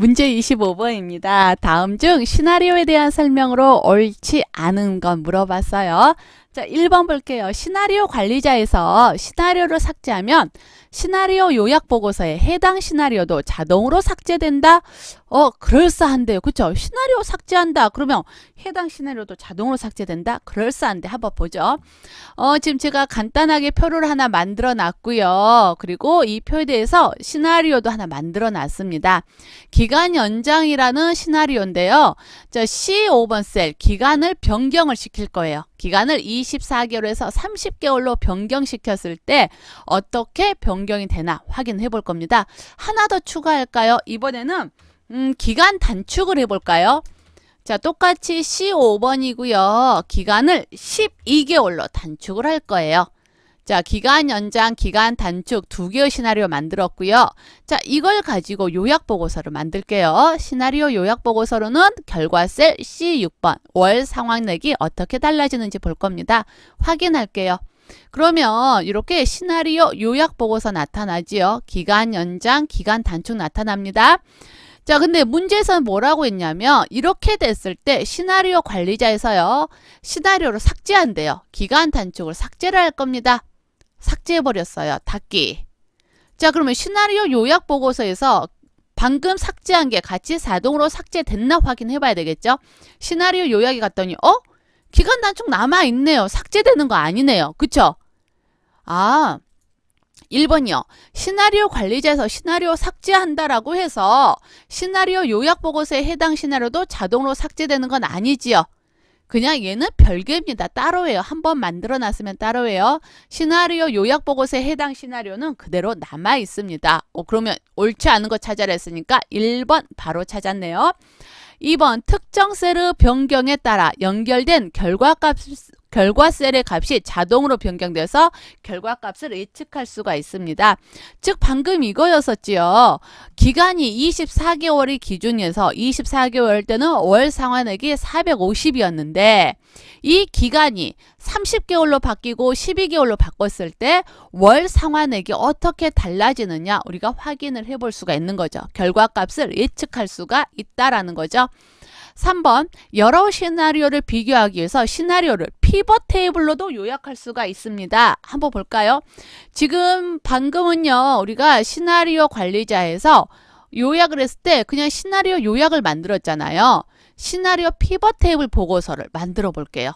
문제 25번입니다. 다음 중 시나리오에 대한 설명으로 옳지 않은 건 물어봤어요. 자, 1번 볼게요. 시나리오 관리자에서 시나리오를 삭제하면 시나리오 요약 보고서에 해당 시나리오도 자동으로 삭제된다? 어, 그럴싸한데요. 그쵸? 시나리오 삭제한다. 그러면 해당 시나리오도 자동으로 삭제된다? 그럴싸한데 한번 보죠. 어, 지금 제가 간단하게 표를 하나 만들어 놨고요. 그리고 이 표에 대해서 시나리오도 하나 만들어 놨습니다. 기간 연장이라는 시나리오인데요. 자, C5번 셀 기간을 변경을 시킬 거예요. 기간을 24개월에서 30개월로 변경시켰을 때 어떻게 변경이 되나 확인해 볼 겁니다. 하나 더 추가할까요? 이번에는 음, 기간 단축을 해볼까요? 자, 똑같이 C5번이고요. 기간을 12개월로 단축을 할 거예요. 자, 기간 연장, 기간 단축 두 개의 시나리오 만들었고요. 자, 이걸 가지고 요약 보고서를 만들게요. 시나리오 요약 보고서로는 결과 셀 C6번 월 상황 내기 어떻게 달라지는지 볼 겁니다. 확인할게요. 그러면 이렇게 시나리오 요약 보고서 나타나지요. 기간 연장, 기간 단축 나타납니다. 자, 근데 문제에서는 뭐라고 했냐면 이렇게 됐을 때 시나리오 관리자에서요. 시나리오를 삭제한대요. 기간 단축을 삭제를 할 겁니다. 삭제해버렸어요. 닫기. 자, 그러면 시나리오 요약 보고서에서 방금 삭제한 게 같이 자동으로 삭제됐나 확인해 봐야 되겠죠? 시나리오 요약이 갔더니 어? 기간 단축 남아있네요. 삭제되는 거 아니네요. 그쵸? 아, 1번이요. 시나리오 관리자에서 시나리오 삭제한다라고 해서 시나리오 요약 보고서에 해당 시나리오도 자동으로 삭제되는 건 아니지요. 그냥 얘는 별개입니다. 따로예요. 한번 만들어 놨으면 따로예요. 시나리오 요약 보고서에 해당 시나리오는 그대로 남아 있습니다. 어, 그러면 옳지 않은 거 찾아라 했으니까 1번 바로 찾았네요. 2번 특정 셀의 변경에 따라 연결된 결과값 결과 셀의 값이 자동으로 변경돼서 결과값을 예측할 수가 있습니다. 즉 방금 이거였었지요. 기간이 24개월이 기준이어서 24개월 때는 월 상환액이 450이었는데 이 기간이 30개월로 바뀌고 12개월로 바꿨을 때 월 상환액이 어떻게 달라지느냐 우리가 확인을 해볼 수가 있는 거죠. 결과값을 예측할 수가 있다라는 거죠. 3번 여러 시나리오를 비교하기 위해서 시나리오를 피벗 테이블로도 요약할 수가 있습니다. 한번 볼까요? 지금 방금은요. 우리가 시나리오 관리자에서 요약을 했을 때 그냥 시나리오 요약을 만들었잖아요. 시나리오 피벗 테이블 보고서를 만들어 볼게요.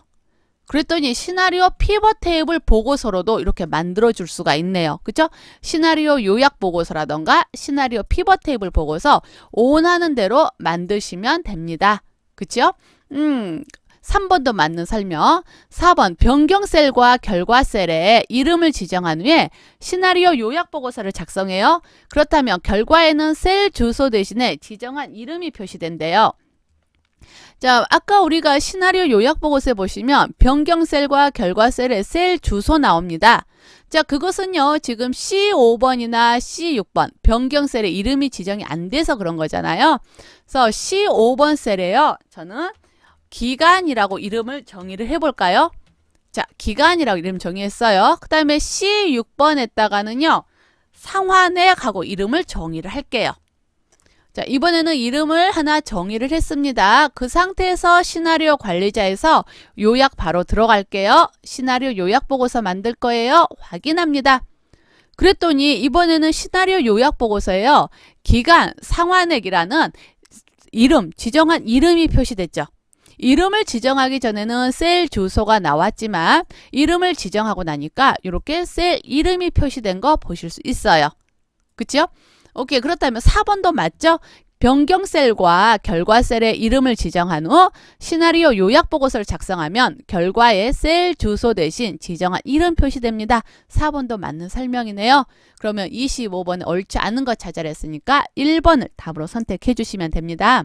그랬더니 시나리오 피벗 테이블 보고서로도 이렇게 만들어 줄 수가 있네요. 그죠? 시나리오 요약 보고서라던가 시나리오 피벗 테이블 보고서 원하는 대로 만드시면 됩니다. 그죠? 음, 3번도 맞는 설명. 4번 변경 셀과 결과 셀에 이름을 지정한 후에 시나리오 요약 보고서를 작성해요. 그렇다면 결과에는 셀 주소 대신에 지정한 이름이 표시된대요. 자, 아까 우리가 시나리오 요약 보고서에 보시면 변경 셀과 결과 셀에 셀 주소 나옵니다. 자, 그것은요, 지금 C5번이나 C6번 변경 셀에 이름이 지정이 안 돼서 그런 거잖아요. 그래서 C5번 셀에요, 저는 기간이라고 이름을 정의를 해볼까요? 자, 기간이라고 이름 정의했어요. 그 다음에 C6번에다가는요, 상환액하고 이름을 정의를 할게요. 자, 이번에는 이름을 하나 정의를 했습니다. 그 상태에서 시나리오 관리자에서 요약 바로 들어갈게요. 시나리오 요약 보고서 만들 거예요. 확인합니다. 그랬더니 이번에는 시나리오 요약 보고서에요. 기간 상환액이라는 이름, 지정한 이름이 표시됐죠. 이름을 지정하기 전에는 셀 주소가 나왔지만 이름을 지정하고 나니까 이렇게 셀 이름이 표시된 거 보실 수 있어요. 그쵸? 오케이. 그렇다면 4번도 맞죠? 변경 셀과 결과 셀의 이름을 지정한 후 시나리오 요약 보고서를 작성하면 결과에 셀 주소 대신 지정한 이름 표시됩니다. 4번도 맞는 설명이네요. 그러면 25번에 옳지 않은 것 찾아냈으니까 1번을 답으로 선택해 주시면 됩니다.